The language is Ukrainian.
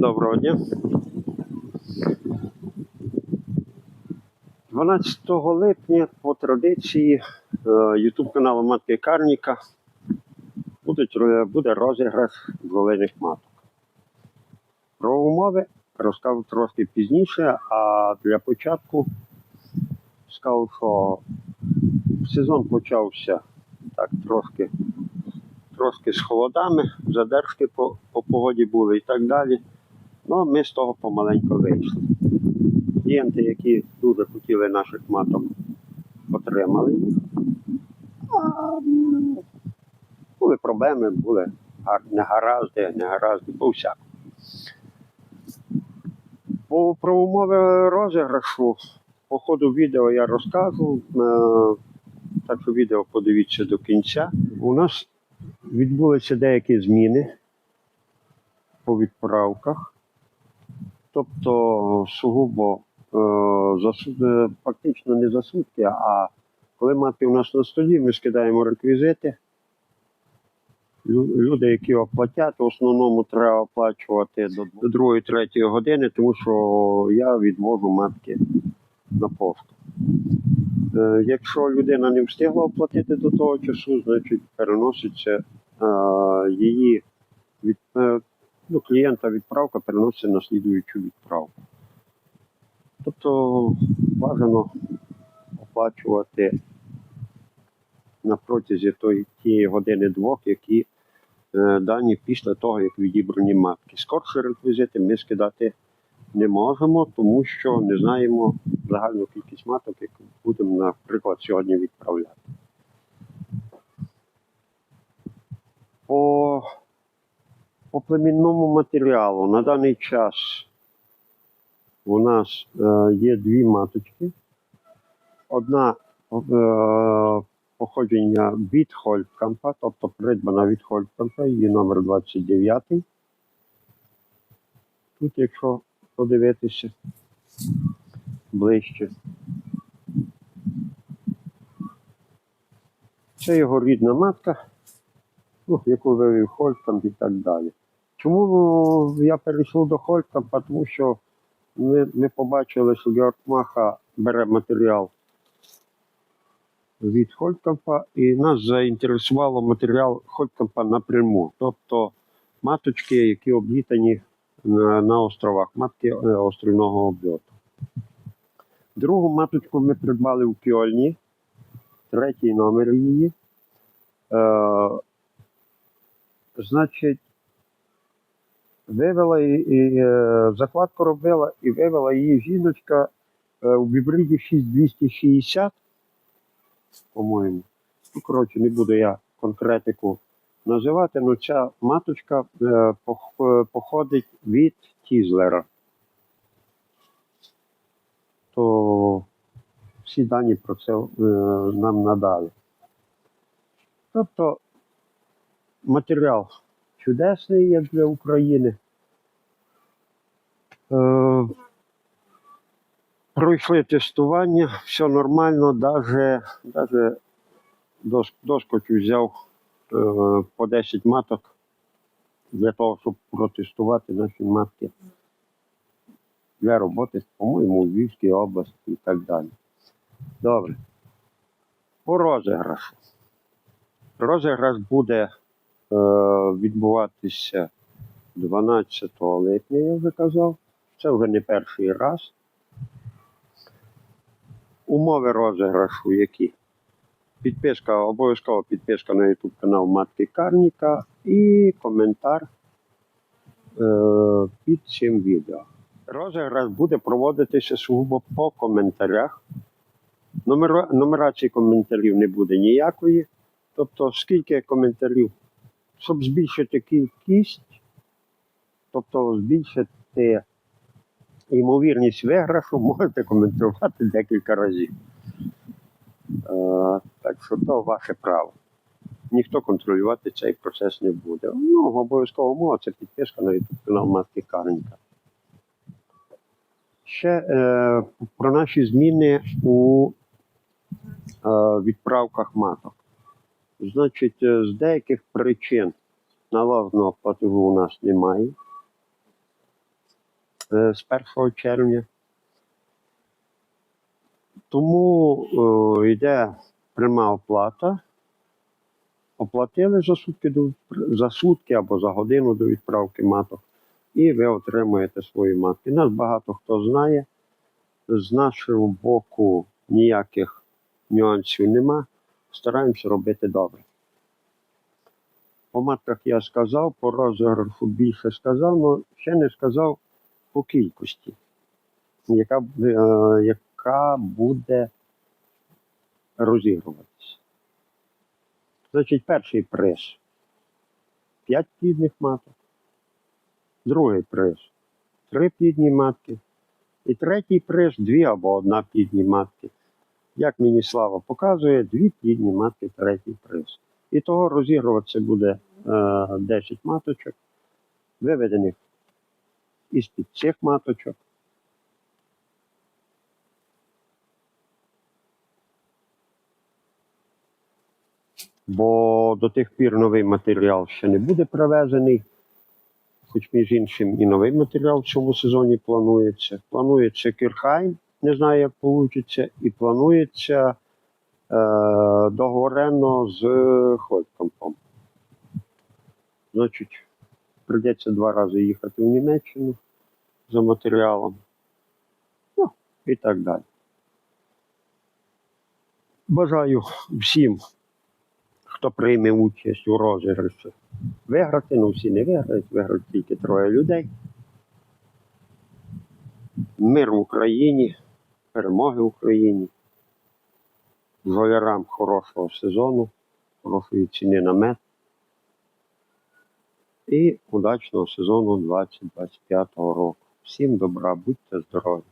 Доброго дня. 12 липня по традиції е, YouTube каналу Матки Карніка буде розіграш бджолиних маток. Про умови розкажу трошки пізніше, а для початку скажу, що сезон почався так трошки, трошки з холодами, задержки по, по погоді були і так далі. Ну, ми з того помаленьку вийшли. Клієнти, які дуже хотіли наших маток, отримали їх. Були проблеми, були гар- негаразди, негаразди, по всякому. По, про умови розіграшу по ходу відео я розкажу. Е, так що відео подивіться до кінця. У нас відбулися деякі зміни по відправках. Тобто сугубо е, е, фактично не за сутки, а коли мати у нас на столі, ми скидаємо реквізити. Люди, які оплатять, в основному треба оплачувати до 2-3 години, тому що я відвожу матки на пошту. Е, Якщо людина не встигла оплатити до того часу, значить переноситься її від, е, ну, клієнта відправка переноситься на слідуючу відправку. Тобто бажано оплачувати на протязі тієї години-двох, які е, дані після того, як відібрані матки. Скорше реквізити ми скидати не можемо, тому що не знаємо загальну кількість маток, яку будемо, наприклад, сьогодні відправляти. По, по племінному матеріалу на даний час у нас е, є дві маточки. Одна е, походження від Хольткампа, тобто придбана від Хольткампа, її номер 29. Тут, якщо подивитися ближче. Це його рідна матка, ну, яку вивів Хольткамп і так далі. Чому я перейшов до Хольткампа? Тому що ми, ми побачили, що Георг Маха бере матеріал від Хольткампа, і нас заінтересувало матеріал Хольткампа напряму. Тобто маточки, які облітані на, на островах, матки е, острівного обльоту. Другу маточку ми придбали у Кьольні, третій номер її. Е, значить, вивела і, і е, закладку робила і вивела її жіночка е, у гібриді 6260, по-моєму. Ну, коротше, не буду я конкретику називати, але ця маточка е, е, походить від Тізлера. То всі дані про це е, нам надали. Тобто матеріал чудесний, як для України. Е, пройшли тестування, все нормально, навіть, навіть дос, доскочу взяв е, по 10 маток для того, щоб протестувати наші матки для роботи, по-моєму, у Львівській області і так далі. Добре. По розіграшу. Розіграш буде відбуватися 12 липня, я вже казав. Це вже не перший раз. Умови розіграшу які? Підписка, обов'язково підписка на YouTube канал Матки Карніка і коментар е, під цим відео. Розіграш буде проводитися сугубо по коментарях. Номера, нумерації коментарів не буде ніякої. Тобто, скільки коментарів, щоб збільшити кількість, тобто збільшити ймовірність виграшу, можете коментувати декілька разів. Е, так що то ваше право. Ніхто контролювати цей процес не буде. Ну, обов'язково мова це підписка на YouTube канал Матки Каренька. Ще е, про наші зміни у е, відправках маток. Значить, е, з деяких причин налажного платежу у нас немає. е, з 1 червня. Тому е, йде пряма оплата. Оплатили за сутки, до, за сутки або за годину до відправки маток, і ви отримуєте свої матки. Нас багато хто знає. З нашого боку ніяких нюансів нема. Стараємося робити добре. По матках я сказав, по розіграфу більше сказав, але ще не сказав по кількості, яка, е, яка буде розігруватися. Значить, перший приз 5 плідних маток, другий приз 3 плідні матки, і третій приз 2 або одна плідні матки. Як мені слава показує, дві плідні матки, третій приз. І того розігруватися буде е, 10 маточок, виведених із-під цих маточок. Бо до тих пір новий матеріал ще не буде привезений. Хоч між іншим і новий матеріал в цьому сезоні планується. Планується Кірхайм, не знаю, як вийде, і планується е, договорено з Холькомпом. Значить, прийдеться два рази їхати в Німеччину за матеріалом. Ну, і так далі. Бажаю всім, хто прийме участь у розіграші, виграти, ну всі не виграють, виграють тільки троє людей. Мир в Україні, перемоги Україні, жолярам хорошого сезону, хорошої ціни на мед і удачного сезону 2025 року. Всім добра, будьте здорові!